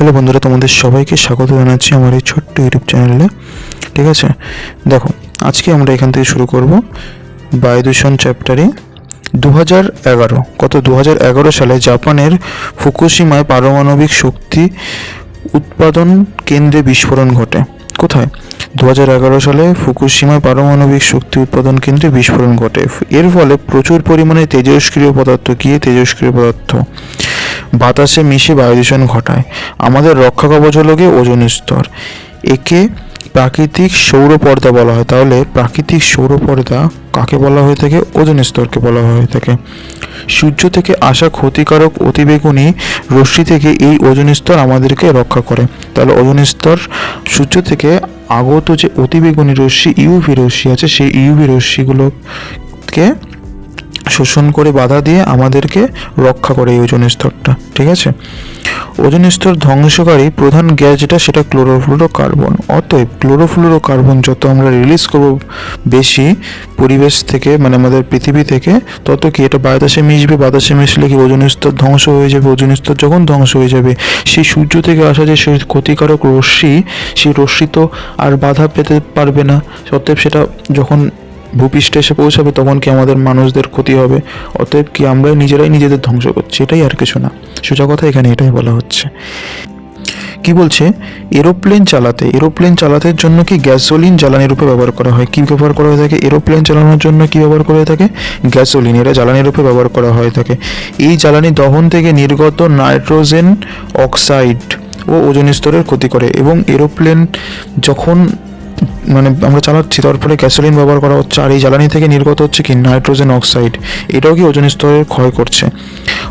Hello বন্ধুরা, তোমাদের সবাইকে স্বাগত জানাচ্ছি আমার এই ছোট্ট ইউটিউব চ্যানেলে। ঠিক আছে? দেখো, আজকে আমরা এখান থেকে শুরু করব বায়ু দূষণ চ্যাপ্টারে দু হাজার এগারো গত দু হাজার এগারো সালে জাপানের ফুকুশিমায় পারমাণবিক শক্তি উৎপাদন কেন্দ্রে বিস্ফোরণ ঘটে। কোথায়? দু হাজার এগারো সালে ফুকুশিমায় পারমাণবিক শক্তি উৎপাদন কেন্দ্রে বিস্ফোরণ ঘটে। এর ফলে প্রচুর পরিমাণে তেজস্ক্রিয় পদার্থ গিয়ে তেজস্ক্রিয় পদার্থ? বাতাসে মিশে বায়ুদূষণ ঘটায়। আমাদের রক্ষা কবচ হলো গিয়ে ওজোন স্তর। একে প্রাকৃতিক সৌর পর্দা বলা হয়। তাহলে প্রাকৃতিক সৌর পর্দা কাকে বলা হয়ে থাকে? ওজন স্তরকে বলা হয়ে থাকে। সূর্য থেকে আসা ক্ষতিকারক অতিবেগুনি রশ্মি থেকে এই ওজন স্তর আমাদেরকে রক্ষা করে। তাহলে ওজন স্তর সূর্য থেকে আগত যে অতিবেগুনি রশ্মি, ইউভি রশ্মি আছে, সেই ইউভি রশ্মিগুলোকে শোষণ করে বাধা দিয়ে আমাদেরকে রক্ষা করে এই ওজোন স্তরটা, ঠিক আছে? ওজোন স্তর ধ্বংসকারী প্রধান গ্যাস যেটা, সেটা ক্লোরোফ্লুরো কার্বন অতএব ক্লোরোফ্লুরো কার্বন যত আমরা রিলিজ করব বেশি পরিবেশ থেকে মানে আমাদের পৃথিবী থেকে, তত কি এটা বাতাসে মিশবে? বাতাসে মিশলে কি ওজোন স্তর ধ্বংস হয়ে যাবে? ওজোন স্তর যখন ধ্বংস হয়ে যাবে, সেই সূর্য থেকে আসা যে সেই ক্ষতিকারক রশ্মি, সেই রশ্মি তো আর বাধা পেতে পারবে না। অতএব সেটা যখন ভূপৃষ্ঠে এসে পৌঁছাবে, তখন কি আমাদের মানুষদের ক্ষতি হবে? অতএব কি আমরাই নিজেরাই নিজেদের ধ্বংস করছি? এটাই আর কিছু না। সোজা কথা এখানে এটাই বলা হচ্ছে। কি বলছে? এরোপ্লেন চালাতে, এরোপ্লেন চালাতের জন্য কি গ্যাসোলিন জ্বালানি রূপে ব্যবহার করা হয়? কি ব্যবহার করা হয়ে থাকে? এরোপ্লেন চালানোর জন্য কি ব্যবহার করা হয়ে থাকে? গ্যাসোলিন, এটা জ্বালানি রূপে ব্যবহার করা হয়ে থাকে। এই জ্বালানি দহন থেকে নির্গত নাইট্রোজেন অক্সাইড ও ওজন স্তরের ক্ষতি করে এবং এরোপ্লেন যখন মানে আমরা চালাচ্ছি, তারপরে গ্যাসোলিন ব্যবহার করা হচ্ছে, আর এই জ্বালানি থেকে নির্গত হচ্ছে কি? নাইট্রোজেন অক্সাইড এটাও কি ওজন স্তরের ক্ষয় করছে?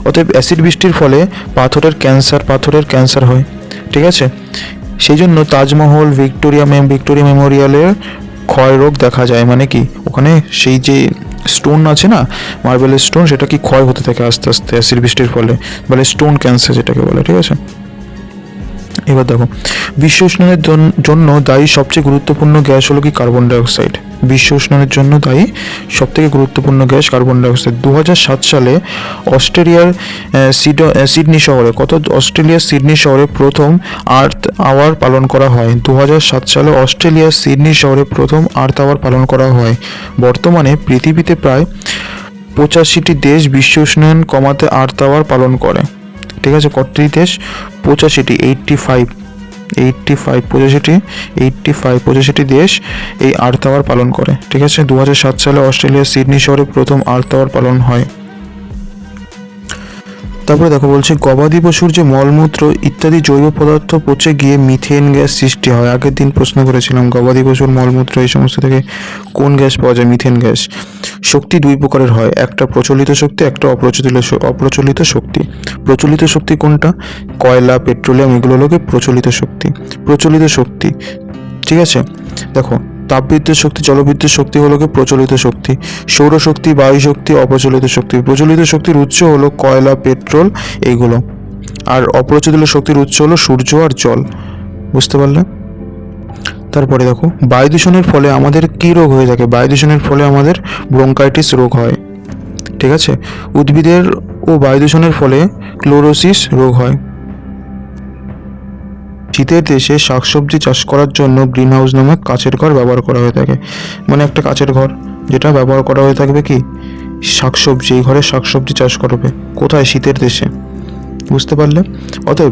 অতএব অ্যাসিড বৃষ্টির ফলে পাথরের ক্যান্সার পাথরের ক্যান্সার হয়। ঠিক আছে? সেই জন্য তাজমহল, ভিক্টোরিয়া মেম ভিক্টোরিয়া মেমোরিয়ালের ক্ষয় রোগ দেখা যায়। মানে কি? ওখানে সেই যে স্টোন আছে না মার্বেলের স্টোন সেটা কি ক্ষয় হতে থাকে আস্তে আস্তে অ্যাসিড বৃষ্টির ফলে? বলে স্টোন ক্যান্সার যেটাকে বলে, ঠিক আছে? এবার দেখো, বিশ্ব উষ্ণায়নের জন্য দায়ী সবচেয়ে গুরুত্বপূর্ণ গ্যাস হলো কি কার্বন ডাইঅক্সাইড বিশ্ব উষ্ণায়নের জন্য দায়ী সবথেকে গুরুত্বপূর্ণ গ্যাস কার্বন ডাইঅক্সাইড দু সালে অস্ট্রেলিয়ার সিড- সিডনি শহরে, কত অস্ট্রেলিয়ার সিডনি শহরে প্রথম আর্থ আওয়ার পালন করা হয়? দু সালে অস্ট্রেলিয়ার সিডনি শহরে প্রথম আর্থ আওয়ার পালন করা হয়। বর্তমানে পৃথিবীতে প্রায় পঁচাশিটি দেশ বিশ্ব উষ্ণায়ন কমাতে আর্থ আওয়ার পালন করে। ঠিক আছে কতটি দেশ পঁচাশিটি এইটটি ফাইভ এইটটি ফাইভ পঁচাশিটি এইটটি ফাইভ পঁচাশিটি দেশ এই আর্থ আওয়ার পালন করে, ঠিক আছে? দু সাত সালে অস্ট্রেলিয়ার সিডনি শহরে প্রথম আর্থ আওয়ার পালন হয়। তারপরে দেখো বলছে, গবাদি পশুর যে মলমূত্র ইত্যাদি জৈব পদার্থ পচে গিয়ে মিথেন গ্যাস সৃষ্টি হয়। আগের দিন প্রশ্ন করেছিলাম, গবাদি পশুর মলমূত্র এই সমস্ত থেকে কোন গ্যাস পাওয়া যায়? Methane gas. শক্তি দুই প্রকারের হয়, একটা প্রচলিত শক্তি, একটা অপ্রচলিত অপ্রচলিত শক্তি। প্রচলিত শক্তি কোনটা? কয়লা, পেট্রোলিয়াম, এগুলো হলো প্রচলিত শক্তি। প্রচলিত শক্তি। ঠিক আছে? দেখো তাপবিদ্যুৎ শক্তি, জলবিদ্যুৎ শক্তি হলো প্রচলিত শক্তি। সৌরশক্তি বায়ু শক্তি অপ্রচলিত শক্তি। প্রচলিত শক্তির উৎস হলো কয়লা, পেট্রোল এইগুলো। আর অপ্রচলিত শক্তির উৎস হলো সূর্য আর জল। বুঝতে পারলে? তারপরে দেখো, বায়ু দূষণের ফলে আমাদের কী রোগ হয়ে থাকে? বায়ু দূষণের ফলে আমাদের ব্রঙ্কাইটিস রোগ হয়। ঠিক আছে? উদ্ভিদের ও বায়ু দূষণের ফলে ক্লোরোসিস রোগ হয়। শীতের দেশে শাকসবজি চাষ করার জন্য গ্রিন হাউস নামক কাঁচের ঘর ব্যবহার করা হয়ে থাকে। মানে একটা কাঁচের ঘর, যেটা ব্যবহার করা হয়ে থাকবে কি? শাকসবজি, এই ঘরে শাকসবজি চাষ করবে। কোথায়? শীতের দেশে। বুঝতে পারলে? অতএব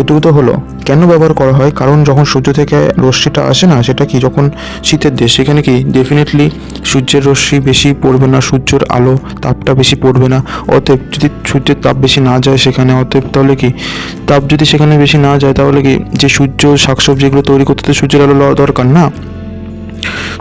এটুকু তো হলো। কেন ব্যবহার করা হয়? কারণ যখন সূর্য থেকে রশ্মিটা আসে না, সেটা কি যখন শীতের দেশ, সেখানে কি ডেফিনেটলি সূর্যের রশ্মি বেশি পড়বে না, সূর্যের আলো তাপটা বেশি পড়বে না? অতএব যদি সূর্যের তাপ বেশি না যায় সেখানে, অতএব তাহলে কি তাপ যদি সেখানে বেশি না যায়, তাহলে কি যে সূর্য শাকসবজিগুলো তৈরি করতে তো সূর্যের আলো দরকার না?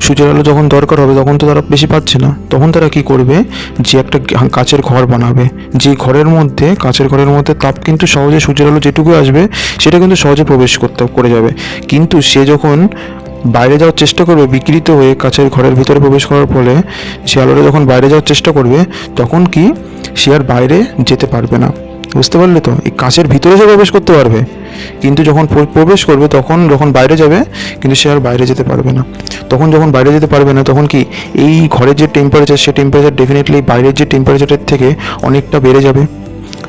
সূর্যের আলো যখন দরকার হবে, তখন তো তারা বেশি পাচ্ছে না। তখন তারা কি করবে? যে একটা কাচের ঘর বানাবে। যে ঘরের মধ্যে, কাচের ঘরের মধ্যে তাপ কিন্তু সহজে সূর্যের আলো যেটুকু আসবে, সেটা কিন্তু সহজে প্রবেশ করতে, করে যাবে। কিন্তু সে যখন বাইরে যাওয়ার চেষ্টা করবে, বিকৃত হয়ে কাচের ঘরের ভিতরে প্রবেশ করার ফলে, সে আলোটা যখন বাইরে যাওয়ার চেষ্টা করবে, তখন কি সে আর বাইরে যেতে পারবে না। বুঝতে পারলে তো? এই কাচের ভিতরে সে প্রবেশ করতে পারবে। কিন্তু যখন প্রবেশ করবে, তখন যখন বাইরে যাবে, কিন্তু সে আর বাইরে যেতে পারবে না। তখন যখন বাইরে যেতে পারবে না, তখন কি এই ঘরের যে টেম্পারেচার সে টেম্পারেচার ডেফিনেটলি বাইরের যে টেম্পারেচারের থেকে অনেকটা বেড়ে যাবে?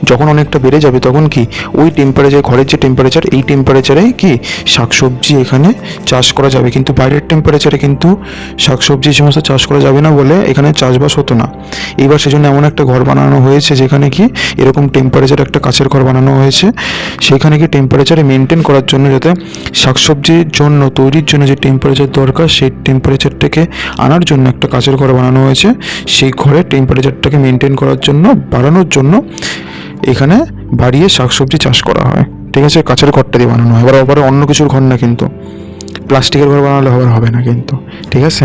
যখন অনেকটা বেড়ে যাবে তখন কি ওই টেম্পারেচার ঘরের যে টেম্পারেচার এই টেম্পারেচারে কি শাকসবজি এখানে চাষ করা যাবে? কিন্তু বাইরের টেম্পারেচারে কিন্তু শাকসবজি সমস্ত চাষ করা যাবে না বলে এখানে চাষবাস হতো না। এবার সেজন্য এমন একটা ঘর বানানো হয়েছে যেখানে কি এরকম টেম্পারেচার একটা কাছের ঘর বানানো হয়েছে। সেখানে কি টেম্পারেচারে মেনটেন করার জন্য যাতে শাকসবজির জন্য, তৈরির জন্য যে টেম্পারেচার দরকার, সেই টেম্পারেচারটাকে আনার জন্য একটা কাছের ঘর বানানো হয়েছে। সেই ঘরে টেম্পারেচারটাকে মেনটেন করার জন্য, বাড়ানোর জন্য এখানে বাড়িয়ে শাকসবজি চাষ করা হয়। ঠিক আছে? কাছের ঘরটা দিয়ে বানানো হয়। এবার আবার অন্য কিছুর ঘর না কিন্তু। প্লাস্টিকের ঘর বানালে আবার হবে না কিন্তু। ঠিক আছে?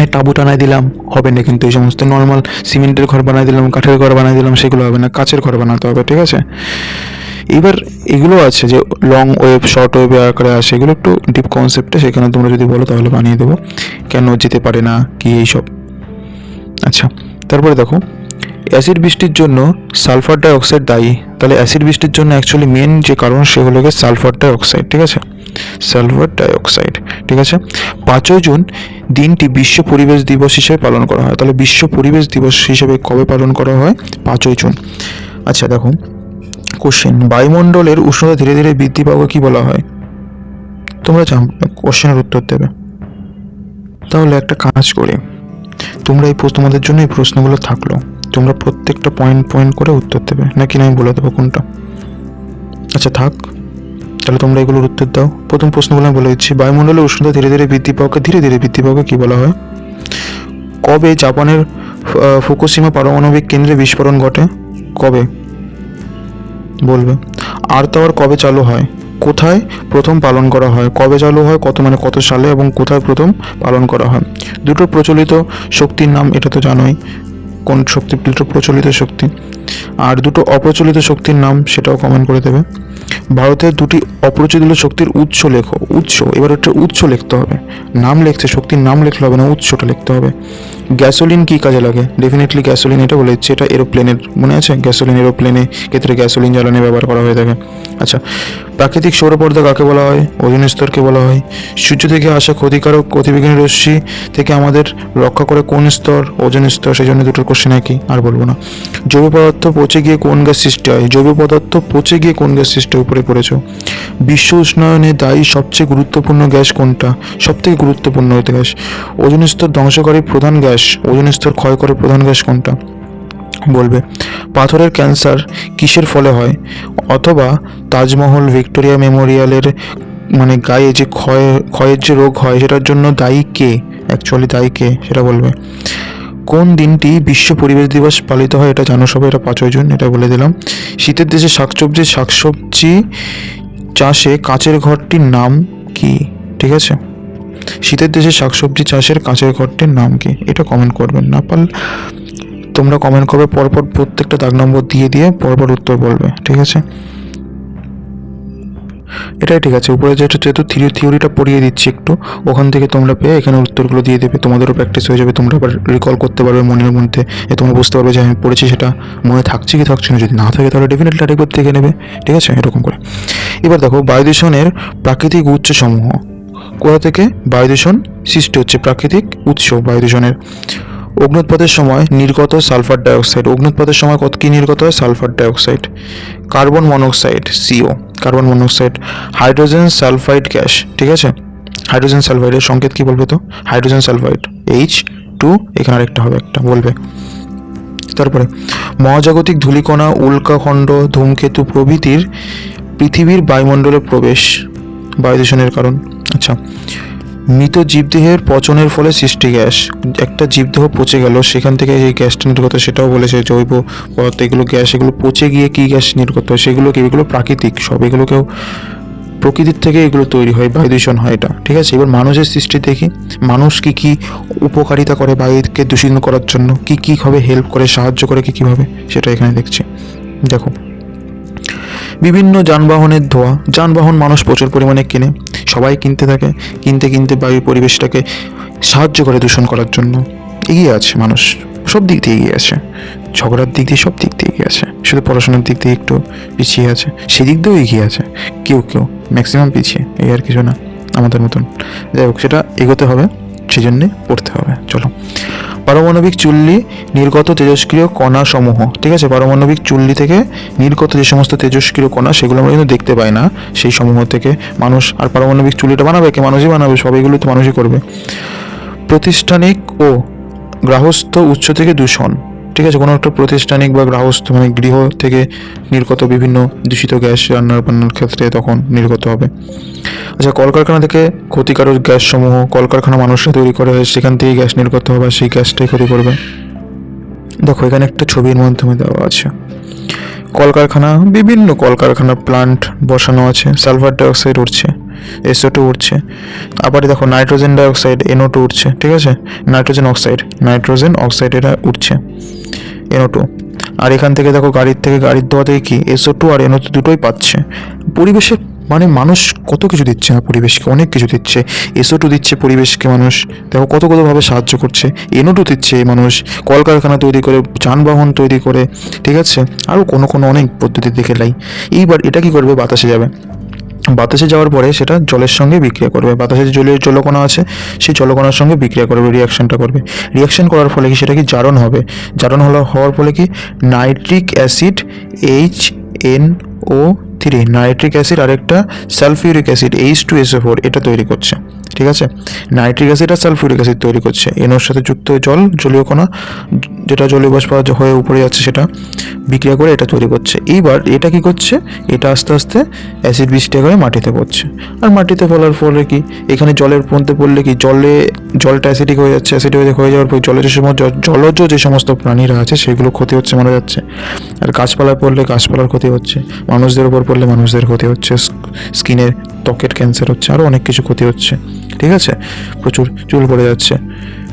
এই টাবু টানায় দিলাম, হবে না কিন্তু। এই সমস্ত নর্মাল সিমেন্টের ঘর বানাই দিলাম, কাঠের ঘর বানাই দিলাম, সেগুলো হবে না। কাচের ঘর বানাতে হবে, ঠিক আছে? এবার এগুলো আছে যে লং ওয়েভ শর্ট ওয়েভে আকারে আসে, এগুলো একটু ডিপ কনসেপ্টে সেখানে তোমরা যদি বলো তাহলে বানিয়ে দেবো। কেন যেতে পারে না, কি এইসব? আচ্ছা তারপরে দেখো অ্যাসিড বৃষ্টির জন্য সালফার ডাইঅক্সাইড দায়ী। তাহলে অ্যাসিড বৃষ্টির জন্য অ্যাকচুয়ালি মেন যে কারণ সে হলো গিয়ে সালফার ডাইঅক্সাইড, ঠিক আছে? সালফার ডাইঅক্সাইড, ঠিক আছে? পাঁচই জুন দিনটি বিশ্ব পরিবেশ দিবস হিসেবে পালন করা হয়। তাহলে বিশ্ব পরিবেশ দিবস হিসেবে কবে পালন করা হয়? পাঁচই জুন। আচ্ছা দেখো কোশ্চেন বায়ুমণ্ডলের উষ্ণতা ধীরে ধীরে বৃদ্ধি পাওয়া কি বলা হয়? তোমরা কোশ্চেনের উত্তর দেবে। তাহলে একটা কাজ করি। তোমরা এই তোমাদের জন্য এই প্রশ্নগুলো থাকল। তোমরা প্রত্যেকটা পয়েন্ট পয়েন্ট করে উত্তর দেবে। নাকি না আমি বলে দেবো কোনটা? আচ্ছা থাক। তাহলে তোমরা এগুলোর উত্তর দাও। প্রথম প্রশ্নগুলো বলে দিচ্ছি। বায়ুমণ্ডলের উষ্ণতা ধীরে ধীরে বৃদ্ধি পাওয়াকে ধীরে ধীরে বৃদ্ধি পাওয়াকে কী বলা হয়? কবে জাপানের আহ, ফুকুশিমা পারমাণবিক কেন্দ্রে বিস্ফোরণ ঘটে? কবে? বলবে। আর তাওয়ার কবে চালু হয়? কোথায় প্রথম পালন করা হয়? কবে চালু হয়? কত মানে কত সালে? এবং কোথায় প্রথম পালন করা হয়? দুটো প্রচলিত শক্তির নাম এটা তো জানোই। কোন শক্তি, দুটো প্রচলিত শক্তি আর দুটো অপ্রচলিত শক্তির নাম সেটাও কমেন্ট করে দেবে। ভারতের দুটি অপ্রচলিত শক্তির উৎস লেখো, উৎস, এবার একটা উৎস লিখতে হবে। নাম লিখছে শক্তির নাম লিখলে হবে না, উৎসটা লিখতে হবে। গ্যাসোলিন কী কাজে লাগে? ডেফিনেটলি গ্যাসোলিন, এটা বলে এটা এরোপ্লেনের মনে আছে? গ্যাসোলিন এরোপ্লেনে ক্ষেত্রে গ্যাসোলিন জ্বালানি ব্যবহার করা হয়ে থাকে। আচ্ছা প্রাকৃতিক সৌরপর্দা কাকে বলা হয়? ওজন স্তরকে বলা হয়। সূর্য থেকে আসা ক্ষতিকারক অতিবেগুনি রশ্মি থেকে আমাদের রক্ষা করে কোন স্তর? ওজন স্তর সেই জন্য দুটোর কোশ্চেন একই, আর বলব না। জৈব পদার্থ পচে গিয়ে কোন গ্যাস সৃষ্টি হয়? জৈব পদার্থ পচে গিয়ে কোন গ্যাস সৃষ্টি উপরে পড়েছ। বিশ্ব উষ্ণায়নে দায়ী সবচেয়ে গুরুত্বপূর্ণ গ্যাস কোনটা? সব থেকে গুরুত্বপূর্ণ হতে গ্যাস। ওজন স্তর ধ্বংসকারী প্রধান গ্যাস ওজন স্তর ক্ষয় করে প্রধান গ্যাস কোনটা? বলবে, পাথরের ক্যান্সার কিসের ফলে হয়? অথবা তাজমহল ভিক্টোরিয়া মেমোরিয়ালের মানে গায়ে যে ক্ষয়, ক্ষয়ের যে রোগ হয়, সেটার জন্য দায়ী কে? অ্যাকচুয়ালি দায়ী কে? সেটা বলবে। কোন দিনটি বিশ্ব পরিবেশ দিবস পালিত হয় এটা জানো সবাই, এটা পাঁচই জুন, এটা বলে দিলাম। শীতের দেশে শাকসবজি শাকসবজি চাষে কাঁচের ঘরটির নাম কি? ঠিক আছে? শীতের দেশে শাকসবজি চাষের কাঁচের ঘরটির নাম কি? এটা কমেন্ট করবেন, না পারলে তোমরা কমেন্ট করবে, পরপর প্রত্যেকটা দাগ নম্বর দিয়ে দিয়ে পরপর উত্তর বলবে, ঠিক আছে? এটাই ঠিক আছে, উপরে যেটা যেহেতু থিওরি থিওরিটা পড়িয়ে দিচ্ছি একটু, ওখান থেকে তোমরা পেয়ে এখানে উত্তরগুলো দিয়ে দেবে, তোমাদেরও প্র্যাকটিস হয়ে যাবে, তোমরা আবার রিকল করতে পারবে মনের মধ্যে, এ তোমরা বুঝতে পারবে যে আমি পড়েছি সেটা, মনে থাকছে কি থাকছে না, যদি না থাকে তাহলে ডেফিনেটলি আরেকবার দেখে নেবে, ঠিক আছে? এরকম করে। এবার দেখো বায়ু দূষণের প্রাকৃতিক উৎসসমূহ, কোথা থেকে? বায়ু দূষণ সৃষ্টি হচ্ছে, প্রাকৃতিক উৎস বায়ু দূষণের অগ্নুৎপাতের সময় নির্গত সালফার ডাইঅক্সাইড। অগ্নুৎপাতের সময় কত কী নির্গত হয়? Sulphur dioxide. Carbon monoxide CO carbon monoxide. Hydrogen sulphide gas, ঠিক আছে? হাইড্রোজেন সালফাইডের সংকেত কি বলবে তো? হাইড্রোজেন সালফাইড এইচ টু এখানে আরেকটা হবে একটা, বলবে। তারপরে, মহাজাগতিক ধূলিকণা, উল্কাখণ্ড, ধূমকেতু প্রভৃতির পৃথিবীর বায়ুমণ্ডলে প্রবেশ বায়ু দূষণের কারণ। আচ্ছা মৃত জীবদেহের পচনের ফলে সৃষ্টি গ্যাস। একটা জীবদেহ পচে গেল, সেখান থেকে যে গ্যাসটা নির্গত সেটাও বলেছে জৈব পদার্থ, এগুলো গ্যাস, এগুলো পচে গিয়ে কী গ্যাস নির্গত হয়? সেগুলো কি? এগুলো প্রাকৃতিক, সব এগুলোকেও প্রকৃতির থেকে এগুলো তৈরি হয় বায়ু দূষণ হয় এটা। ঠিক আছে, এবার মানুষের সৃষ্টি দেখি। মানুষ কি কি উপকারিতা করে বায়ুকে দূষিত করার জন্য? কি কি ভাবে হেল্প করে, সাহায্য করে, কি কীভাবে সেটা এখানে দেখছি। দেখো বিভিন্ন যানবাহনের ধোঁয়া। যানবাহন মানুষ প্রচুর পরিমাণে কেনে। সবাই কিনতে থাকে। কিনতে কিনতে বায়ু পরিবেশটাকে সাহায্য করে দূষণ করার জন্য। এগিয়ে আছে মানুষ। সব দিক দিয়ে এগিয়ে আছে। ঝগড়ার দিক দিয়ে সব দিক দিয়ে এগিয়ে আছে। শুধু পড়াশোনার দিক দিয়ে একটু পিছিয়ে আছে। সেদিক দিয়েও এগিয়ে আছে। কেউ কেউ ম্যাক্সিমাম পিছিয়ে। এই আর কিছু না। আমাদের মতন। যাই হোক, সেটা এগোতে হবে। সেই জন্যে পড়তে হবে। চলো। পারমাণবিক চুল্লি, নির্গত তেজস্ক্রিয় কণা সমূহ, ঠিক আছে? পারমাণবিক চুল্লি থেকে নির্গত যে সমস্ত তেজস্ক্রিয় কণা, সেগুলো আমরা কিন্তু দেখতে পাই না সেই সমূহ থেকে। মানুষ আর পারমাণবিক চুল্লিটা বানাবে কে? মানুষই বানাবে সবাইগুলো তো মানুষই করবে। প্রতিষ্ঠানিক ও গ্রাহস্থ উৎস থেকে দূষণ। ঠিক আছে, কোনো একটা প্রতিষ্ঠানিক বা গ্রাহস্থ মানে গৃহ থেকে নির্গত বিভিন্ন দূষিত গ্যাস রান্নার বান্নার ক্ষেত্রে তখন নির্গত হবে। আচ্ছা কলকারখানা থেকে ক্ষতিকারক গ্যাস সমূহ কলকারখানা মানুষরা তৈরি করে, সেখান থেকে গ্যাস নির্গত হবে, সেই গ্যাসটাই ক্ষতি করবে। দেখো, এখানে একটা ছবির মাধ্যমে দেওয়া আছে। কলকারখানা, বিভিন্ন কলকারখানার প্লান্ট বসানো আছে সালফার ডাইঅক্সাইড উঠছে। এসও টু উঠছে। আবার দেখো নাইট্রোজেন ডাইঅক্সাইড এনও টু উঠছে, ঠিক আছে? নাইট্রোজেন অক্সাইড নাইট্রোজেন অক্সাইড এটা উঠছে এনও টু আর এখান থেকে দেখো গাড়ির থেকে, গাড়ির ধোয়া থেকে কি? এসও টু আর এনও টু দুটোই পাচ্ছে। পরিবেশের মানে মানুষ কত কিছু দিচ্ছে না পরিবেশকে, অনেক কিছু দিচ্ছে। এসও টু দিচ্ছে পরিবেশকে মানুষ, দেখো কত কতভাবে সাহায্য করছে। এনও টু দিচ্ছে মানুষ, কলকারখানা তৈরি করে, যানবাহন তৈরি করে, ঠিক আছে? আরও কোনো কোনো অনেক পদ্ধতি দেখে লাই। এইবার এটা কি করবে? বাতাসে যাবে। বাতাসে যাওয়ার পরে সেটা জলের সঙ্গে বিক্রিয়া করবে। বাতাসে জলীয় জলকণা আছে, সেই জলকণার সঙ্গে বিক্রিয়া করবে রিয়াকশনটা করবে। রিয়াকশন করার ফলে কি সেটা কি জারণ হবে? জারণ হলো হওয়ার ফলে কি? Nitric acid H N O three nitric acid, আরেকটা sulphuric acid H two SO four এটা তৈরি করছে। ঠিক আছে? নাইট্রিক অ্যাসিড আর সালফিউরিক অ্যাসিড তৈরি করছে। এনোর সাথে যুক্ত জল, জলীয় কণা, যেটা জলীয় বাষ্প হয়ে উপরে যাচ্ছে, সেটা বিক্রিয়া করে এটা তৈরি করছে। এইবার এটা কি করছে? এটা আস্তে আস্তে অ্যাসিড বৃষ্টি করে মাটিতে পড়ছে। আর মাটিতে ফলার ফলে কি? এখানে জলের মধ্যে পড়লে কি? জলে জলটা অ্যাসিডিক হয়ে যাচ্ছে অ্যাসিডিক হয়ে যাওয়ার পর জলজ জলজ যে সমস্ত প্রাণীরা আছে, সেগুলো ক্ষতি হচ্ছে, মারা যাচ্ছে। আর গাছপালায় পড়লে গাছপালার ক্ষতি হচ্ছে, মানুষদের উপর পড়লে মানুষদের ক্ষতি হচ্ছে স্কিনের ত্বকের ক্যান্সার হচ্ছে আরও অনেক কিছু ক্ষতি হচ্ছে। ঠিক আছে? প্রচুর চুল পড়ে যাচ্ছে।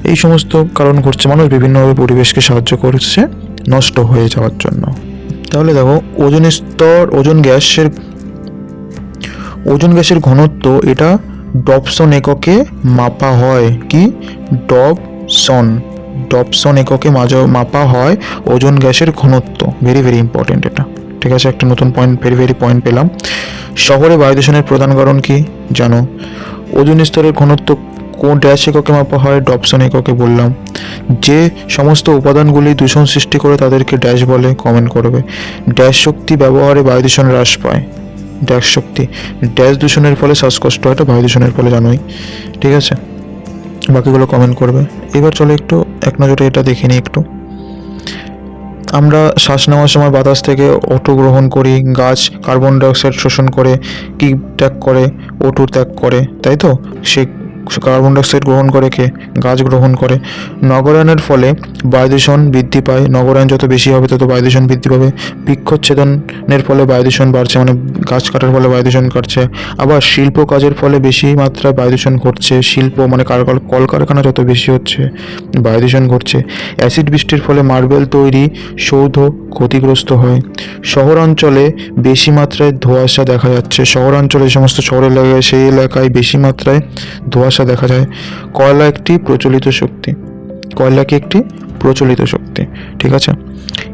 এই সমস্ত কারণ ঘটছে, মানুষ বিভিন্নভাবে পরিবেশকে সাহায্য করছে, নষ্ট হয়ে যাওয়ার জন্য। তাহলে দেখো ওজন স্তর, ওজন গ্যাসের ওজন গ্যাসের ঘনত্ব, এটা ডপসন এককে মাপা হয় কি? ডপসন ডপসন এককে মাঝে মাপা হয় ওজন গ্যাসের ঘনত্ব। ভেরি ভেরি ইম্পর্টেন্ট এটা। ঠিক আছে, একটা নতুন পয়েন্ট ভেরি ভেরি পয়েন্ট পেলাম। শহরে বায়ু দূষণের প্রধান কারণ কি? জানো? ওজন স্তরের ঘনত্ব কোন ড্যাশ এককে মাপা হয়? ডপসন এককে বললাম। যে সমস্ত উপাদানগুলি দূষণ সৃষ্টি করে তাদেরকে ড্যাশ বলে কমেন্ট করবে। ড্যাশ শক্তি ব্যবহারে বায়ু দূষণ হ্রাস পায়। ড্যাশ শক্তি। ড্যাশ দূষণের ফলে শ্বাসকষ্ট হয়, তো বায়ু দূষণের ফলে জানোই। ঠিক আছে? বাকিগুলো কমেন্ট করবে। এবার চলো একটু এক নজরে এটা দেখে নিই একটু। আমরা শ্বাস নেওয়ার সময় বাতাস থেকে অটো গ্রহণ করি, গাছ কার্বন ডাইঅক্সাইড শোষণ করে কি ত্যাগ করে অটো ত্যাগ করে, তাই তো? সে কার্বন ডাইঅক্সাইড গ্রহণ করে, কে গাছ গ্রহণ করে। নগরায়নের ফলে বায়ুদূষণ বৃদ্ধি পায়। নগরায়ন যত বেশি হবে, তত বায়ুদূষণ বৃদ্ধি পাবে। বৃক্ষচ্ছেদনের ফলে বায়ুদূষণ বাড়ছে মানে গাছ কাটার ফলে বায়ুদূষণ কাটছে। আবার শিল্প কাজের ফলে বেশি মাত্রায় বায়ুদূষণ ঘটছে। শিল্প মানে কলকারখানা যত বেশি হচ্ছে, বায়ুদূষণ ঘটছে। অ্যাসিড বৃষ্টির ফলে মার্বেল তৈরি সৌধ ক্ষতিগ্রস্ত হয়। শহরাঞ্চলে বেশি মাত্রায় ধোঁয়াশা দেখা যাচ্ছে। শহরাঞ্চলে যে সমস্ত শহর এলাকায়, সেই এলাকায় বেশি মাত্রায় ধোঁয়াশা দেখা যায়, কয়লা একটি প্রচলিত শক্তি। কয়লা কি একটি প্রচলিত শক্তি? ঠিক আছে?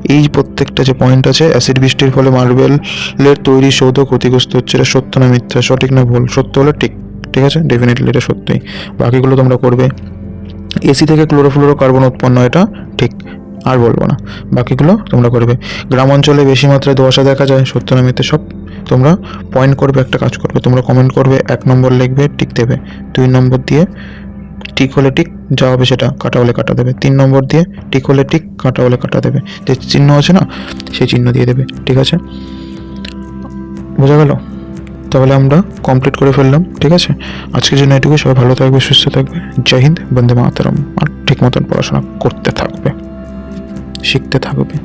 এই প্রত্যেকটা যে পয়েন্ট আছে অ্যাসিড বৃষ্টির ফলে মার্বেলের তৈরি সৌধ ক্ষতিগ্রস্ত হচ্ছে, এটা সত্য না মিথ্যা? সঠিক না ভুল? সত্য হলে ঠিক। ঠিক আছে? ডেফিনেটলি এটা সত্যই বাকিগুলো তোমরা করবে। এসি থেকে ক্লোরোফ্লোরো কার্বন উৎপন্ন এটা ঠিক। আর বলব না। বাকিগুলো তোমরা করবে। গ্রাম অঞ্চলে বেশি মাত্রায় দোয়াশা দেখা যায়। সত্য সব তোমরা পয়েন্ট করবে, একটা কাজ করবে। তোমরা কমেন্ট করবে, এক নম্বর লিখবে, টিক দেবে। দুই নম্বর দিয়ে ঠিক হলে টিক, যা হবে সেটা কাটা হলে কাটা দেবে। তিন নম্বর দিয়ে টিক হলে টিক, কাটা হলে কাটা দেবে। যে চিহ্ন আছে না, সেই চিহ্ন দিয়ে দেবে। ঠিক আছে? বোঝা গেল? তাহলে আমরা কমপ্লিট করে ফেললাম। ঠিক আছে? আজকের জন্য এটুকু সবাই ভালো থাকবে, সুস্থ থাকবে। জয় হিন্দ, বন্দে মাতারম। আর ঠিক মতন পড়াশোনা করতে থাকবে। শিখতে থাকবে।